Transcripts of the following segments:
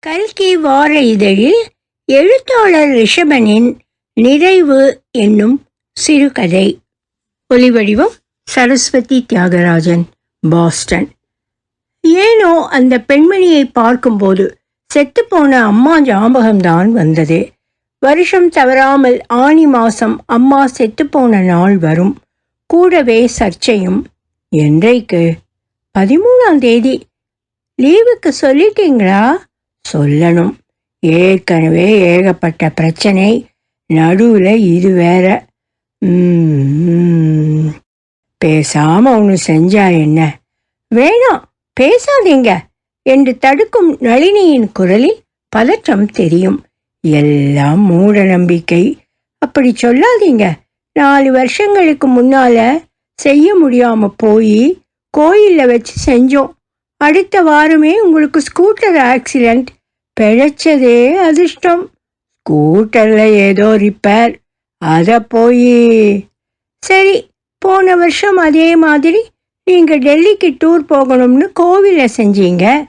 கல்கி வார இதழில் எழுத்தாளர் ரிஷபனின் நிறைவு என்னும் சிறுகதை. ஒலிவடிவம் சரஸ்வதி தியாகராஜன் பாஸ்டன். ஏனோ அந்த பெண்மணியை பார்க்கும்போது செத்துப்போன அம்மா ஞாபகம்தான் வந்தது. வருஷம் தவறாமல் ஆனி மாசம் அம்மா செத்துப்போன நாள் வரும். கூடவே சர்ச்சையும். என்றைக்கு? பதிமூணாம் தேதி. லீவுக்கு சொல்லிட்டீங்களா? சொல்லணும். ஏற்கனவே ஏகப்பட்ட பிரச்சனை நடுவில் இது வேற. பேசாம ஒன்று செஞ்சா என்ன? வேணாம் பேசாதீங்க என்று தடுக்கும் நளினியின் குரலில் பதற்றம் தெரியும். எல்லாம் மூட நம்பிக்கை. அப்படி சொல்லாதீங்க. நாலு வருஷங்களுக்கு முன்னால செய்ய முடியாம போய் கோயிலில் வச்சு செஞ்சோம். அடுத்த வாரமே உங்களுக்கு ஸ்கூட்டர் ஆக்சிடென்ட் பிழைச்சதே அதிர்ஷ்டம். ஸ்கூட்டர்ல ஏதோ ரிப்பேர் அத போய். சரி போன வருஷம் அதே மாதிரி நீங்க டெல்லிக்கு டூர் போகணும்னு கோவில செஞ்சீங்க.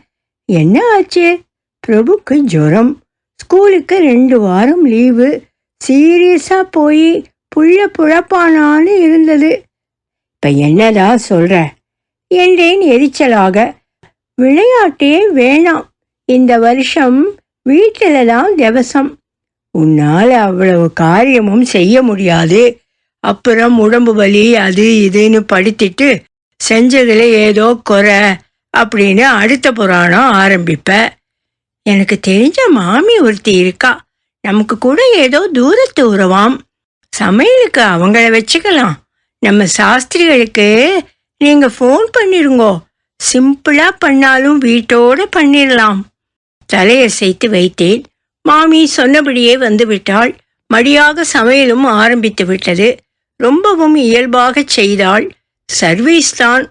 என்ன ஆச்சு? பிரபுக்கு ஜுரம். ஸ்கூலுக்கு ரெண்டு வாரம் லீவு. சீரியஸா போய் புள்ள புழப்பானான்னு இருந்தது. இப்ப என்னதான் சொல்ற? என்றேன் எரிச்சலாக. விளையாட்டே வேணாம். இந்த வருஷம் வீட்டில தான் திவசம். உன்னால் அவ்வளவு காரியமும் செய்ய முடியாது. அப்புறம் உடம்பு வலி அது இதுன்னு படுத்திட்டு செஞ்சதில் ஏதோ குறை அப்படின்னு அடுத்த புராணம் ஆரம்பிப்ப. எனக்கு தெரிஞ்ச மாமி ஒருத்தி இருக்கா. நமக்கு கூட ஏதோ தூரத்து உறவாம். சமையலுக்கு அவங்கள வச்சுக்கலாம். நம்ம சாஸ்திரிகளுக்கு நீங்கள் ஃபோன் பண்ணிருங்கோ. சிம்பிளாக பண்ணாலும் வீட்டோடு பண்ணிடலாம் தலையசைத்து வைத்தேன். மாமி சொன்னபடியே வந்துவிட்டாள். மடியாக சமையலும் ஆரம்பித்து விட்டது. ரொம்பவும் இயல்பாக செய்தாள். சர்வீஸ் தான்.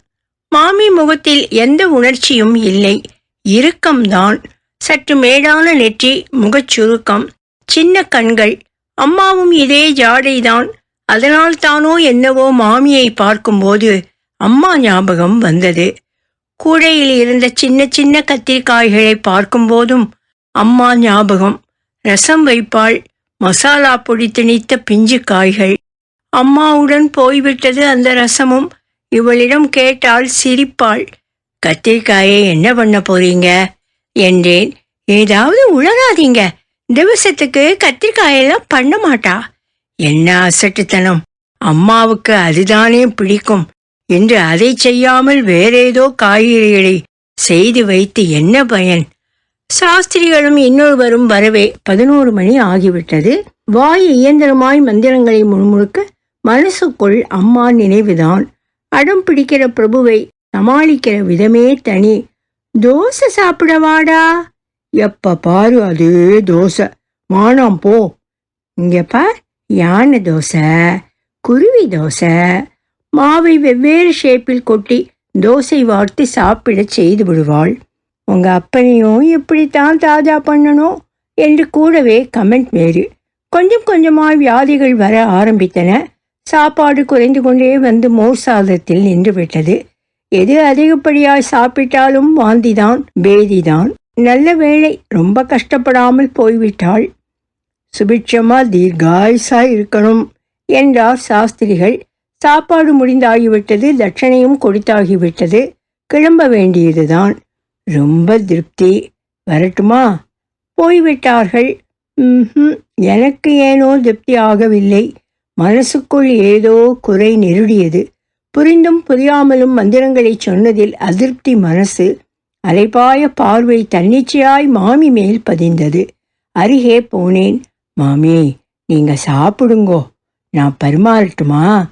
மாமி முகத்தில் எந்த உணர்ச்சியும் இல்லை. இறுக்கம்தான். சற்று மேடான நெற்றி முகச்சுருக்கம் சின்ன கண்கள். அம்மாவும் இதே ஜாடைதான். அதனால் தானோ என்னவோ மாமியை பார்க்கும்போது அம்மா ஞாபகம் வந்தது. கூடையில் இருந்த சின்ன சின்ன கத்திரிக்காய்களை பார்க்கும்போதும் அம்மா ஞாபகம். ரசம் வைப்பாள் மசாலா பொடி திணித்த பிஞ்சு காய்கள். அம்மாவுடன் போய்விட்டது அந்த ரசமும். இவளிடம் கேட்டால் சிரிப்பாள். கத்திரிக்காயை என்ன பண்ண போறீங்க? என்றேன். ஏதாவது உளராதீங்க திவசத்துக்கு கத்திரிக்காயெல்லாம் பண்ண மாட்டா. என்ன அசட்டுத்தனம். அம்மாவுக்கு அதுதானே பிடிக்கும். என்று அதை செய்யாமல் வேறேதோ காய்கறிகளை செய்து வைத்து என்ன பயன்? சாஸ்திரிகளும் இன்னொருவரும் வரவே பதினோரு மணி ஆகிவிட்டது. வாய் இயந்திரமாய் மந்திரங்களை முழுமுழுக்க மனசுக்குள் அம்மா நினைவுதான். அடம் பிடிக்கிற பிரபுவை சமாளிக்கிற விதமே தனி. தோசை சாப்பிடவாடா? எப்ப பாரு அதே தோசை. வானாம் போ. இங்க பார் யானை தோசை குருவி தோசை. மாவை வெவ்வேறு ஷேப்பில் கொட்டி தோசை வார்த்து சாப்பிட செய்து விடுவாள். உங்கள் அப்பனையும் இப்படித்தான் தாஜா பண்ணணும்? என்று கூடவே கமெண்ட் வேறு கொஞ்சம் கொஞ்சமாக வியாதிகள் வர ஆரம்பித்தன. சாப்பாடு குறைந்து கொண்டே வந்து மோர் சாதத்தில் நின்றுவிட்டது எது அதிகப்படியாய் சாப்பிட்டாலும் வாந்திதான் பேதிதான். நல்ல வேளை ரொம்ப கஷ்டப்படாமல் போய்விட்டாள். சுபிட்சமாக தீர்காயுசா இருக்கணும் என்றார் சாஸ்திரிகள். சாப்பாடு முடிந்தாகிவிட்டது தட்சணையும் கொடுத்தாகிவிட்டது. கிளம்ப வேண்டியதுதான். ரொம்ப திருப்தி. வரட்டுமா? போய்விட்டார்கள். எனக்கு ஏனோ திருப்தி ஆகவில்லை. மனசுக்குள் ஏதோ குறை நெருடியது. புரிந்தும் புரியாமலும் மந்திரங்களை சொன்னதில் அதிருப்தி மனசு. அலைபாய பார்வை தன்னிச்சையாய் மாமி மேல் பதிந்தது. அருகே போனேன். மாமி நீங்க சாப்பிடுங்கோ. நான் பரிமாறட்டுமா?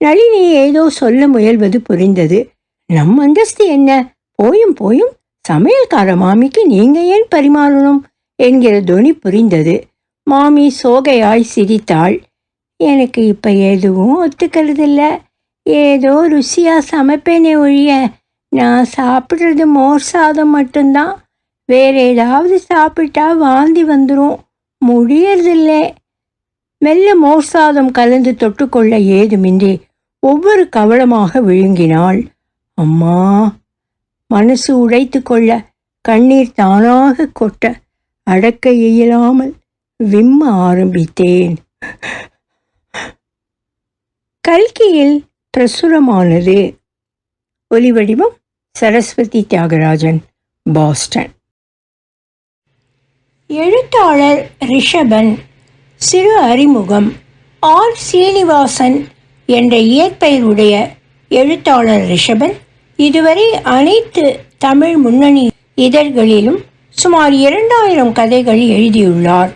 நளினி ஏதோ சொல்ல முயல்வது புரிந்தது. நம் அந்தஸ்து என்ன? போயும் போயும் சமையல்கார மாமிக்கு நீங்க ஏன் பரிமாறணும்? என்கிற துணி புரிந்தது. மாமி சோகையாய் சிரித்தாள். எனக்கு இப்ப எதுவும் ஒத்துக்கிறதில்ல. ஏதோ ருசியா சமைப்பேனே ஒழிய நான் சாப்பிட்றது மோர் சாதம் மட்டும்தான். வேற ஏதாவது சாப்பிட்டா வாந்தி வந்துடும் முடியறதில்லை. மெல்ல மோர் சாதம் கலந்து தொட்டுக்கொள்ள ஏதுமின்றி ஒவ்வொரு கவளமாக விழுங்கினாள். அம்மா மனசு உடைத்து கொள்ள கண்ணீர் தானாக கொட்ட அடக்க இயலாமல் விம்ம ஆரம்பித்தேன். கல்கியில் பிரசுரமானது. ஒலிவடிவம் சரஸ்வதி தியாகராஜன் பாஸ்டன். எழுத்தாளர் ரிஷபன் சிறு அறிமுகம் ஆர். சீனிவாசன் என்ற இயற்பெயருடைய எழுத்தாளர் ரிஷபன் இதுவரை அனைத்து தமிழ் முன்னணி இதழ்களிலும் சுமார் இரண்டாயிரம் கதைகள் எழுதியுள்ளார்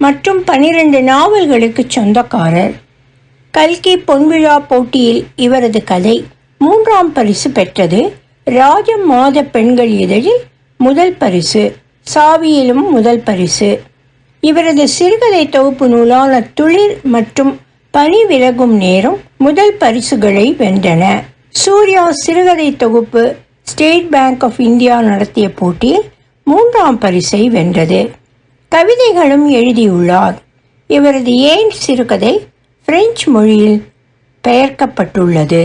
மற்றும் பனிரெண்டு நாவல்களுக்கு சொந்தக்காரர். கல்கி பொன்விழா போட்டியில் இவரது கதை மூன்றாம் பரிசு பெற்றது. ராஜம் மாத பெண்கள் இதழில் முதல் பரிசு சாவியிலும் முதல் பரிசு. இவரது சிறுகதை தொகுப்பு நூலான துளிர் மற்றும் பனி விலகும் நேரம் முதல் பரிசுகளை வென்றன. சூர்யா சிறுகதை தொகுப்பு ஸ்டேட் பேங்க் ஆஃப் இந்தியா நடத்திய போட்டியில் மூன்றாம் பரிசை வென்றது. கவிதைகளும் எழுதியுள்ளார். இவரது ஏன் சிறுகதை பிரெஞ்சு மொழியில் பெயர்க்கப்பட்டுள்ளது.